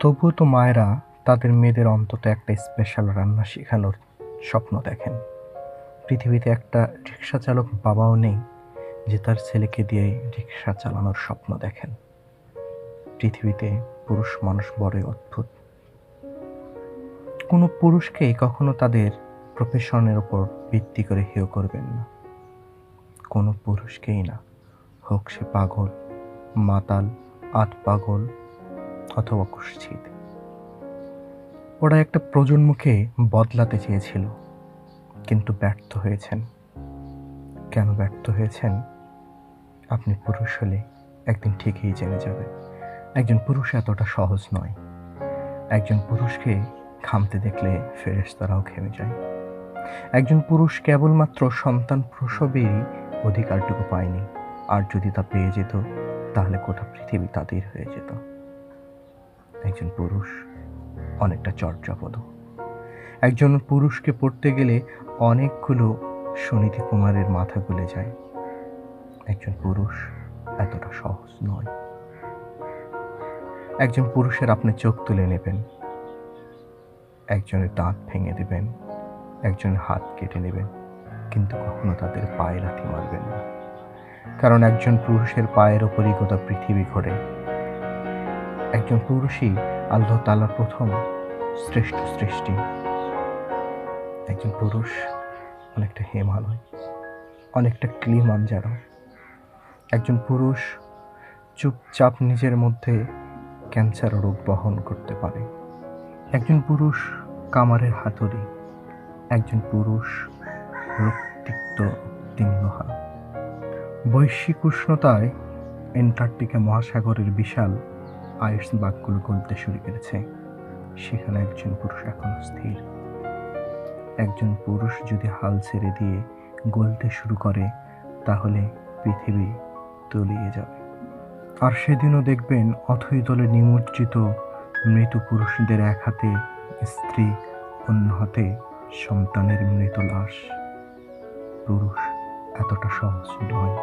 তবুও তো মায়েরা তাদের মেয়েদের অন্তত একটা স্পেশাল রান্না শেখানোর স্বপ্ন দেখেন। পৃথিবীতে একটা রিক্সা চালক বাবাও নেই যে তার ছেলেকে দিয়ে রিক্সা চালানোর স্বপ্ন দেখেন। পৃথিবীতে পুরুষ মানুষ বড়ই অদ্ভুত। কোনো পুরুষকেই কখনো তাদের প্রফেশনের ওপর ভিত্তি করে হেয় করবেন না। কোনো পুরুষকেই না। হোক সে পাগল, মাতাল আট পাগল অথবা কুৎসিত ওরা একটা প্রজন্মকে বদলাতে চেয়েছিল, কিন্তু ব্যর্থ হয়েছেন। কেন ব্যর্থ হয়েছেন? আপনি পুরুষ হলে একদিন ঠিকই জেনে যাবে একজন পুরুষ এতটা সহজ নয়। একজন পুরুষকে খামতে দেখলে ফেরেশতারাও ঘেমে যায়। একজন পুরুষ কেবলমাত্র সন্তান প্রসবেরই অধিকারটুকু পায়নি। আর যদি তা পেয়ে যেত, তাহলে গোটা পৃথিবী তাদের হয়ে যেত। একজন পুরুষ, অনেকটা চর্যাপদ। একজন পুরুষকে পড়তে গেলে অনেকগুলো সুনীতি কুমারের মাথা গুলে যায়। একজন পুরুষ এতটা সহজ নয়। একজন পুরুষের আপনি চোখ তুলে নেবেন। একজনের দাঁত ভেঙে দেবেন। একজনের হাত কেটে নেবেন। কিন্তু কখনো তাদের পায়ে লাঠি মারবেন না। কারণ একজন পুরুষের পায়ের ওপরই গোটা পৃথিবী ঘোরে। একজন পুরুষই আল্লাহ তালার প্রথম শ্রেষ্ঠ সৃষ্টি। একজন পুরুষ অনেকটা হিমালয়, অনেকটা ক্লিমাঞ্জারো। একজন পুরুষ চুপচাপ নিজের মধ্যে ক্যান্সার রোগ বহন করতে পারে। একজন পুরুষ কামারের হাতুড়ি, একজন পুরুষ রক্তিক্ত উত্তীর্ণহা বৈশ্বিক উষ্ণতায় অ্যান্টার্কটিকা মহাসাগরের বিশাল আইস বাঘগুলো গলতে শুরু করেছে। সেখানে একজন পুরুষ এখন স্থির। একজন পুরুষ যদি হাল ছেড়ে দিয়ে গলতে শুরু করে, তাহলে পৃথিবী তলিয়ে যাবে। আর সেদিনও দেখবেন অথই দলে নিমজ্জিত মৃত পুরুষদের এক হাতে স্ত্রী, অন্য হাতে সন্তানের মৃত লাশ। পুরুষ এতটা সহজ নয়।